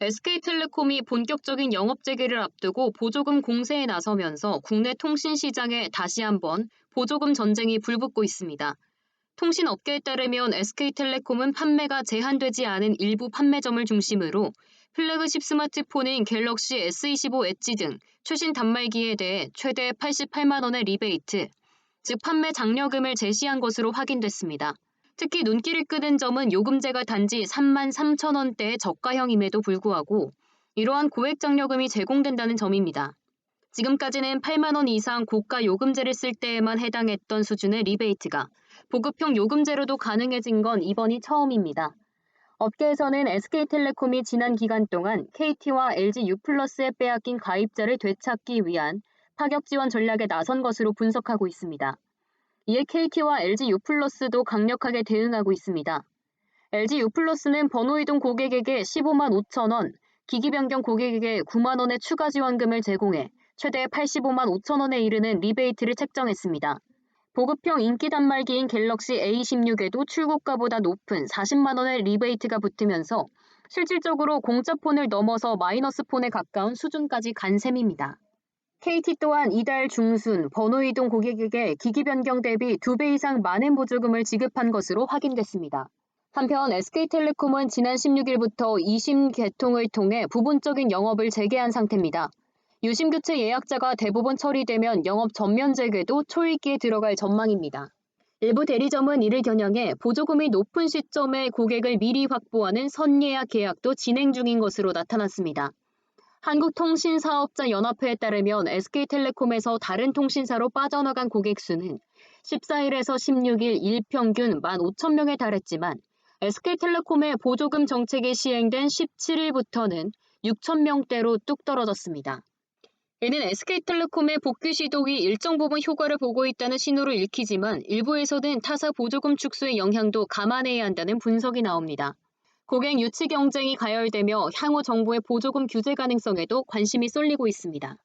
SK텔레콤이 본격적인 영업 재개를 앞두고 보조금 공세에 나서면서 국내 통신 시장에 다시 한번 보조금 전쟁이 불붙고 있습니다. 통신업계에 따르면 SK텔레콤은 판매가 제한되지 않은 일부 판매점을 중심으로 플래그십 스마트폰인 갤럭시 S25 엣지 등 최신 단말기에 대해 최대 88만 원의 리베이트, 즉 판매 장려금을 제시한 것으로 확인됐습니다. 특히 눈길을 끄는 점은 요금제가 단지 3만 3천 원대의 저가형임에도 불구하고 이러한 고액 장려금이 제공된다는 점입니다. 지금까지는 8만 원 이상 고가 요금제를 쓸 때에만 해당했던 수준의 리베이트가 보급형 요금제로도 가능해진 건 이번이 처음입니다. 업계에서는 SK텔레콤이 지난 기간 동안 KT와 LG U+에 빼앗긴 가입자를 되찾기 위한 파격 지원 전략에 나선 것으로 분석하고 있습니다. 이에 KT와 LG U+도 강력하게 대응하고 있습니다. LG U+는 번호 이동 고객에게 15만 5천 원, 기기 변경 고객에게 9만 원의 추가 지원금을 제공해 최대 85만 5천 원에 이르는 리베이트를 책정했습니다. 보급형 인기 단말기인 갤럭시 A16에도 출고가보다 높은 40만 원의 리베이트가 붙으면서 실질적으로 공짜 폰을 넘어서 마이너스 폰에 가까운 수준까지 간 셈입니다. KT 또한 이달 중순 번호 이동 고객에게 기기 변경 대비 2배 이상 많은 보조금을 지급한 것으로 확인됐습니다. 한편 SK텔레콤은 지난 16일부터 2심 개통을 통해 부분적인 영업을 재개한 상태입니다. 유심 교체 예약자가 대부분 처리되면 영업 전면 재개도 초읽기에 들어갈 전망입니다. 일부 대리점은 이를 겨냥해 보조금이 높은 시점에 고객을 미리 확보하는 선예약 계약도 진행 중인 것으로 나타났습니다. 한국통신사업자연합회에 따르면 SK텔레콤에서 다른 통신사로 빠져나간 고객 수는 14일에서 16일 일평균 15,000명에 달했지만 SK텔레콤의 보조금 정책이 시행된 17일부터는 6,000명대로 뚝 떨어졌습니다. 이는 SK텔레콤의 복귀 시도이 일정 부분 효과를 보고 있다는 신호를 읽히지만 일부에서는 타사 보조금 축소의 영향도 감안해야 한다는 분석이 나옵니다. 고객 유치 경쟁이 가열되며 향후 정부의 보조금 규제 가능성에도 관심이 쏠리고 있습니다.